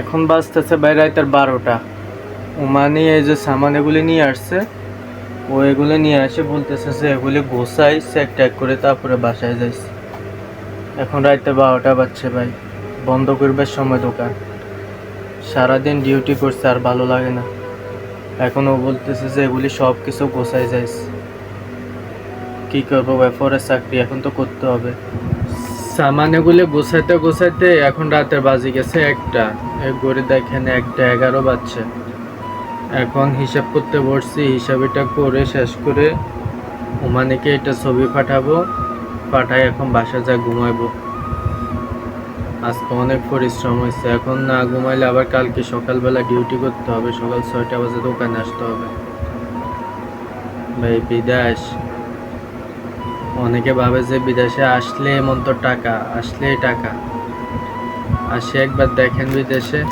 এখন বাজতেছে ভাই রাতের বারোটা। ওমানি এই যে সামান এগুলি নিয়ে আসছে, ও এগুলো নিয়ে আসে বলতেছে যে এগুলি গোসাই চেক ট্যাক করে তারপরে বাসায় যাইছে। এখন রাইতে বারোটা বাজছে ভাই, বন্ধ করবার সময় দোকান। সারাদিন ডিউটি করছে আর ভালো লাগে না। এখন ও বলতেছে যে এগুলি সব কিছু গোসাই যাইছে। কী করব ভাই পরে চাকরি এখন তো করতে হবে। সামান এগুলি গোছাইতে গোছাইতে এখন রাতের বাজে গেছে একটা। এক গড়ি দেখেন একটা এগারো বাজছে। এখন হিসাব করতে বসছি, হিসাবটা করে শেষ করে ওমানিকে এটা ছবি পাঠাবো, পাঠাই এখন বাসা যা ঘুমাইবো। আজকে অনেক পরিশ্রম হয়েছে। এখন না ঘুমাইলে আবার কালকে সকালবেলা ডিউটি করতে হবে, সকাল ছয়টা বাজে দোকানে আসতে হবে। ভাই বিদেশ অনেকে ভাবে যে বিদেশে আসলে এমন তো টাকা আসলেই টাকা। আসে একবার দেখেন বিদেশে।